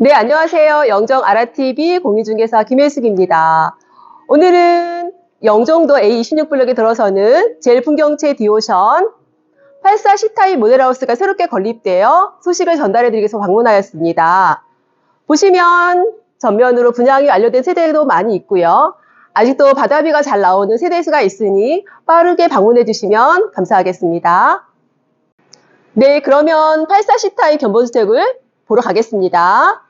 네, 안녕하세요. 영정 아라TV 공유중개사 김혜숙입니다. 오늘은 영종도 A26블럭에 들어서는 제일 풍경채 디오션 84 C타입 모델하우스가 새롭게 건립되어 소식을 전달해드리기 위해서 방문하였습니다. 보시면 전면으로 분양이 완료된 세대도 많이 있고요. 아직도 바다비가 잘 나오는 세대수가 있으니 빠르게 방문해 주시면 감사하겠습니다. 네, 그러면 84 C타입 견본주택을 보러 가겠습니다.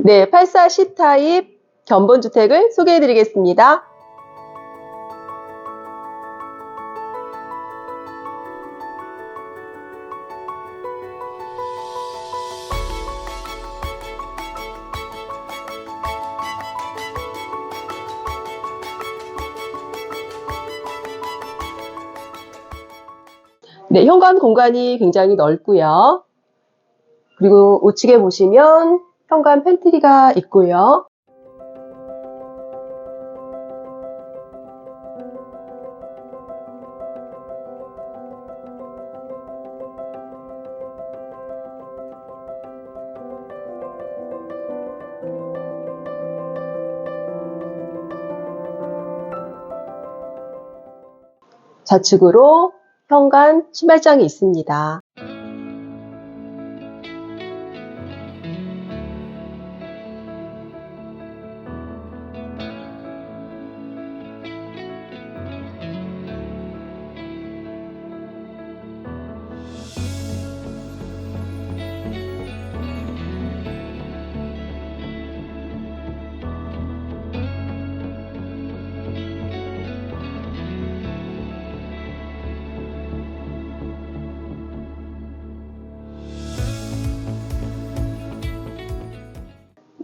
네, 84 C타입 견본주택을 소개해 드리겠습니다. 네, 현관 공간이 굉장히 넓고요. 그리고 우측에 보시면 현관 팬트리가 있고요. 좌측으로 현관 신발장이 있습니다.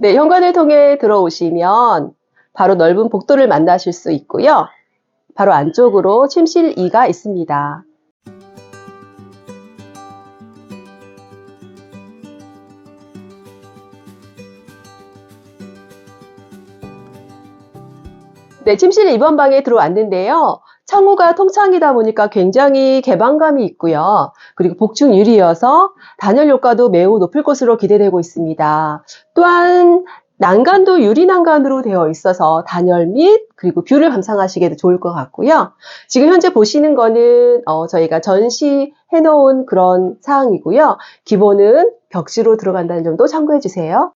네, 현관을 통해 들어오시면 바로 넓은 복도를 만나실 수 있고요. 바로 안쪽으로 침실 2가 있습니다. 네, 침실 2번 방에 들어왔는데요. 창호가 통창이다 보니까 굉장히 개방감이 있고요. 그리고 유리여서 단열 효과도 매우 높을 것으로 기대되고 있습니다. 또한 난간도 유리 난간으로 되어 있어서 단열 및 그리고 뷰를 감상하시기에도 좋을 것 같고요. 지금 현재 보시는 거는 어, 저희가 전시해 놓은 그런 사항이고요. 기본은 벽지로 들어간다는 점도 참고해 주세요.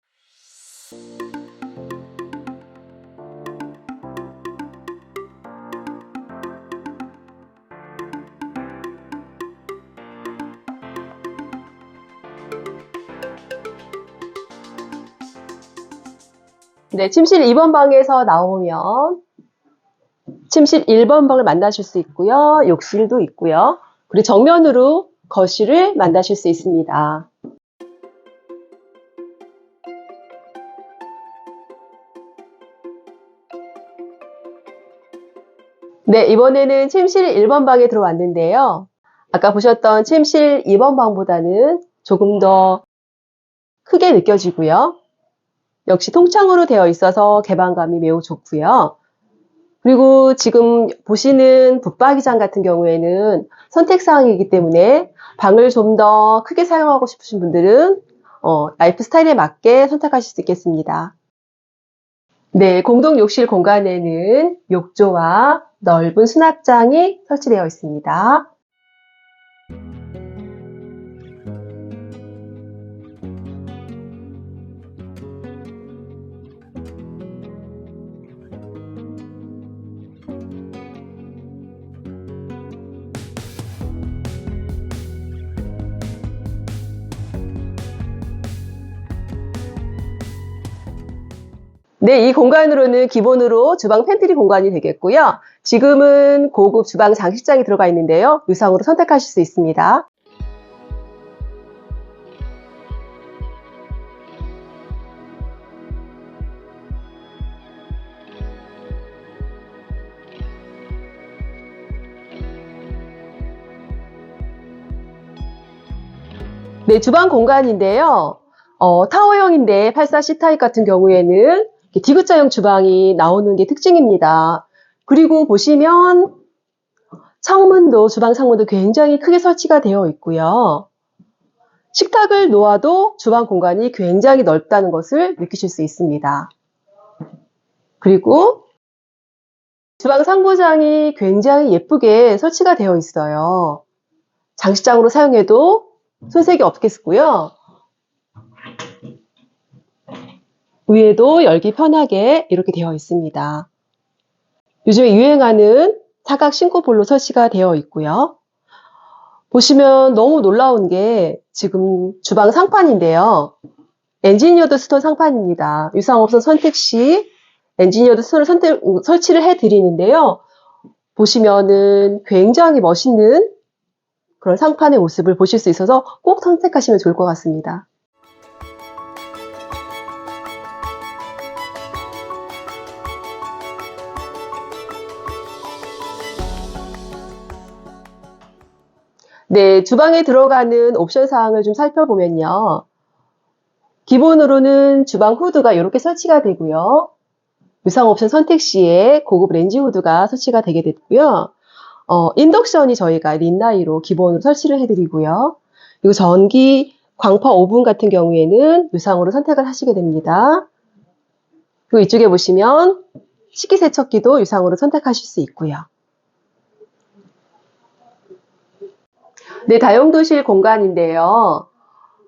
네, 침실 2번 방에서 나오면 침실 1번 방을 만나실 수 있고요. 욕실도 있고요. 그리고 정면으로 거실을 만나실 수 있습니다. 네, 이번에는 침실 1번 방에 들어왔는데요. 아까 보셨던 침실 2번 방보다는 조금 더 크게 느껴지고요. 역시 통창으로 되어 있어서 개방감이 매우 좋고요. 그리고 지금 보시는 붙박이장 같은 경우에는 선택사항이기 때문에 방을 좀 더 크게 사용하고 싶으신 분들은 어, 라이프 스타일에 맞게 선택하실 수 있겠습니다. 네, 공동 욕실 공간에는 욕조와 넓은 수납장이 설치되어 있습니다. 네, 이 공간으로는 기본으로 주방 팬트리 공간이 되겠고요. 지금은 고급 주방 장식장이 들어가 있는데요. 유상으로 선택하실 수 있습니다. 네, 주방 공간인데요. 어, 타워형인데 84 C타입 같은 경우에는 디귿자형 주방이 나오는 게 특징입니다. 그리고 보시면 창문도 주방 창문도 굉장히 크게 설치가 되어 있고요. 식탁을 놓아도 주방 공간이 굉장히 넓다는 것을 느끼실 수 있습니다. 그리고 주방 상부장이 굉장히 예쁘게 설치가 되어 있어요. 장식장으로 사용해도 손색이 없겠고요. 위에도 열기 편하게 이렇게 되어 있습니다. 요즘에 유행하는 사각 싱크볼로 설치가 되어 있고요. 보시면 너무 놀라운 게 지금 주방 상판인데요. 엔지니어드 스톤 상판입니다. 유상업선 선택 시 엔지니어드 스톤을 선택, 설치를 해 드리는데요. 보시면은 굉장히 멋있는 그런 상판의 모습을 보실 수 있어서 꼭 선택하시면 좋을 것 같습니다. 네, 주방에 들어가는 옵션 사항을 좀 살펴보면요. 기본으로는 주방 후드가 이렇게 설치가 되고요. 유상 옵션 선택 시에 고급 렌지 후드가 설치가 되게 됐고요. 어, 인덕션이 저희가 린나이로 기본으로 설치를 해드리고요. 그리고 전기 광파 오븐 같은 경우에는 유상으로 선택을 하시게 됩니다. 그리고 이쪽에 보시면 식기세척기도 유상으로 선택하실 수 있고요. 네, 다용도실 공간인데요.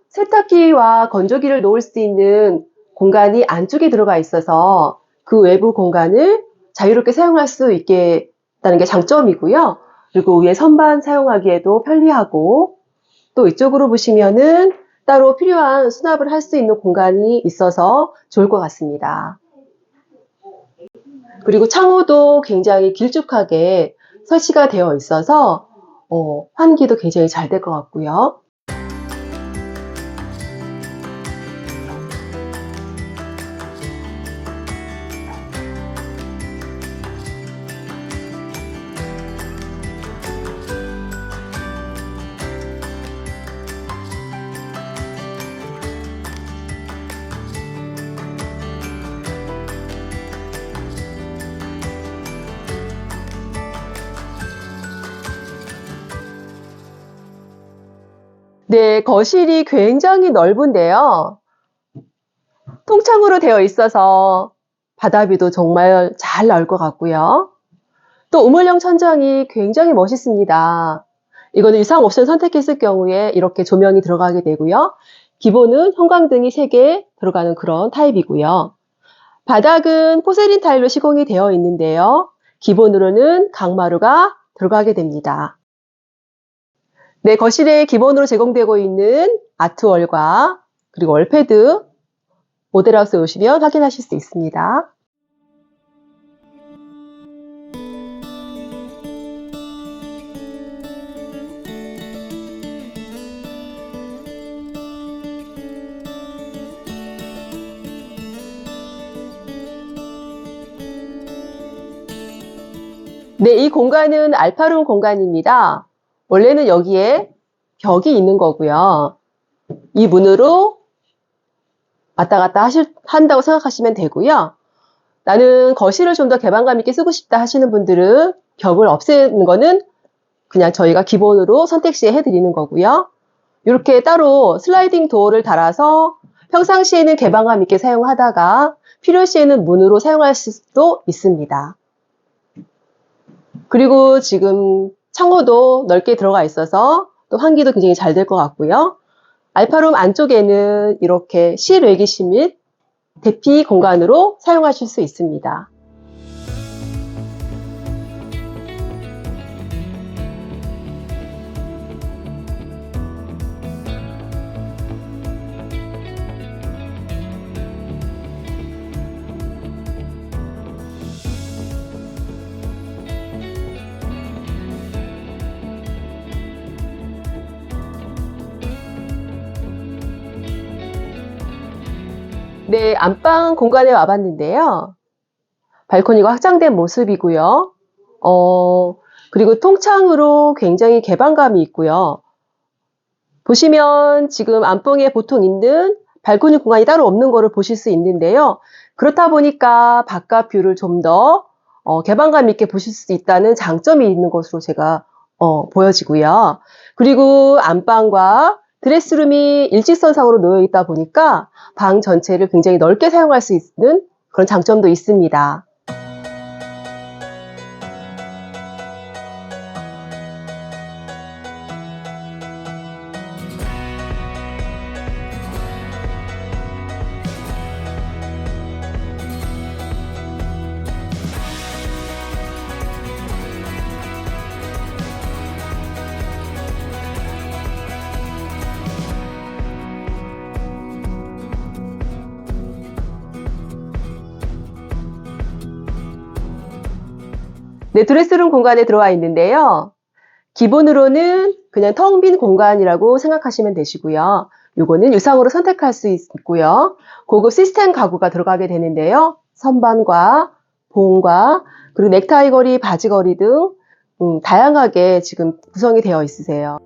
세탁기와 건조기를 놓을 수 있는 공간이 안쪽에 들어가 있어서 그 외부 공간을 자유롭게 사용할 수 있겠다는 게 장점이고요. 그리고 위에 선반 사용하기에도 편리하고 또 이쪽으로 보시면은 따로 필요한 수납을 할 수 있는 공간이 있어서 좋을 것 같습니다. 그리고 창호도 굉장히 길쭉하게 설치가 되어 있어서 어, 환기도 굉장히 잘 될 것 같고요. 네, 거실이 굉장히 넓은데요. 통창으로 되어 있어서 바다뷰도 정말 잘 나올 것 같고요. 또 우물형 천장이 굉장히 멋있습니다. 이거는 이상 옵션 선택했을 경우에 이렇게 조명이 들어가게 되고요. 기본은 형광등이 3개 들어가는 그런 타입이고요. 바닥은 포세린 타일로 시공이 되어 있는데요. 기본으로는 강마루가 들어가게 됩니다. 네, 거실에 기본으로 제공되고 있는 아트월과 그리고 월패드 모델하우스에 오시면 확인하실 수 있습니다. 네, 이 공간은 알파룸 공간입니다. 원래는 여기에 벽이 있는 거고요. 이 문으로 왔다 갔다 하실, 한다고 생각하시면 되고요. 나는 거실을 좀 더 개방감 있게 쓰고 싶다 하시는 분들은 벽을 없애는 거는 그냥 저희가 기본으로 선택 시에 해드리는 거고요. 이렇게 따로 슬라이딩 도어를 달아서 평상시에는 개방감 있게 사용하다가 필요시에는 문으로 사용할 수도 있습니다. 그리고 지금 창호도 넓게 들어가 있어서 또 환기도 굉장히 잘 될 것 같고요. 알파룸 안쪽에는 이렇게 실외기실 및 대피 공간으로 사용하실 수 있습니다. 네, 안방 공간에 와봤는데요. 발코니가 확장된 모습이고요. 어, 그리고 통창으로 굉장히 개방감이 있고요. 보시면 지금 안방에 보통 있는 발코니 공간이 따로 없는 거를 보실 수 있는데요. 그렇다 보니까 바깥 뷰를 좀더 어, 개방감 있게 보실 수 있다는 장점이 있는 것으로 제가 어, 보여지고요. 그리고 안방과 드레스룸이 일직선상으로 놓여 있다 보니까 방 전체를 굉장히 넓게 사용할 수 있는 그런 장점도 있습니다. 네, 드레스룸 공간에 들어와 있는데요. 기본으로는 그냥 텅 빈 공간이라고 생각하시면 되시고요. 요거는 유상으로 선택할 수 있고요. 고급 시스템 가구가 들어가게 되는데요. 선반과 봉과 그리고 넥타이 거리, 바지 거리 등 음, 다양하게 지금 구성이 되어 있으세요.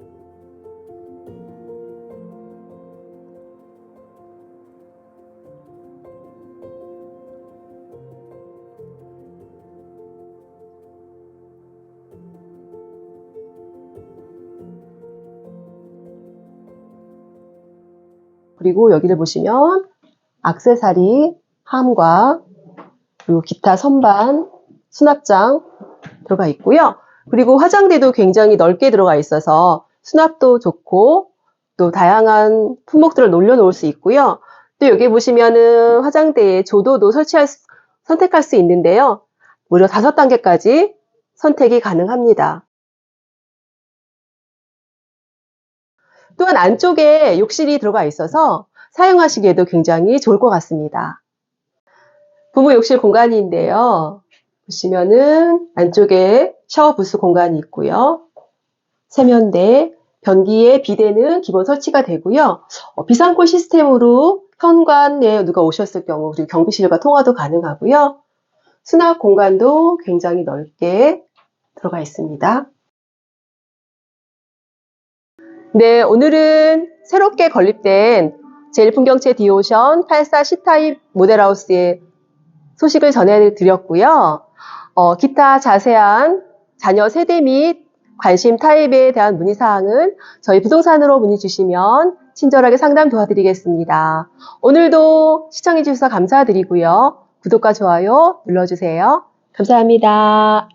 그리고 여기를 보시면 악세사리, 함과 그리고 기타 선반, 수납장 들어가 있고요. 그리고 화장대도 굉장히 넓게 들어가 있어서 수납도 좋고 또 다양한 품목들을 놀려놓을 수 있고요. 또 여기 보시면은 화장대에 조도도 설치할 수- 선택할 수 있는데요. 무려 다섯 단계까지 선택이 가능합니다. 또한 안쪽에 욕실이 들어가 있어서 사용하시기에도 굉장히 좋을 것 같습니다. 부부 욕실 공간인데요. 보시면은 안쪽에 샤워 부스 공간이 있고요. 세면대, 변기에 비대는 기본 설치가 되고요. 어, 비상콜 시스템으로 현관에 누가 오셨을 경우 그리고 경비실과 통화도 가능하고요. 수납 공간도 굉장히 넓게 들어가 있습니다. 네, 오늘은 새롭게 건립된 제일풍경채 디오션 84 C타입 모델하우스의 소식을 전해드렸고요. 어, 기타 자세한 자녀 세대 및 관심 타입에 대한 문의사항은 저희 부동산으로 문의 주시면 친절하게 상담 도와드리겠습니다. 오늘도 시청해주셔서 감사드리고요. 구독과 좋아요 눌러주세요. 감사합니다.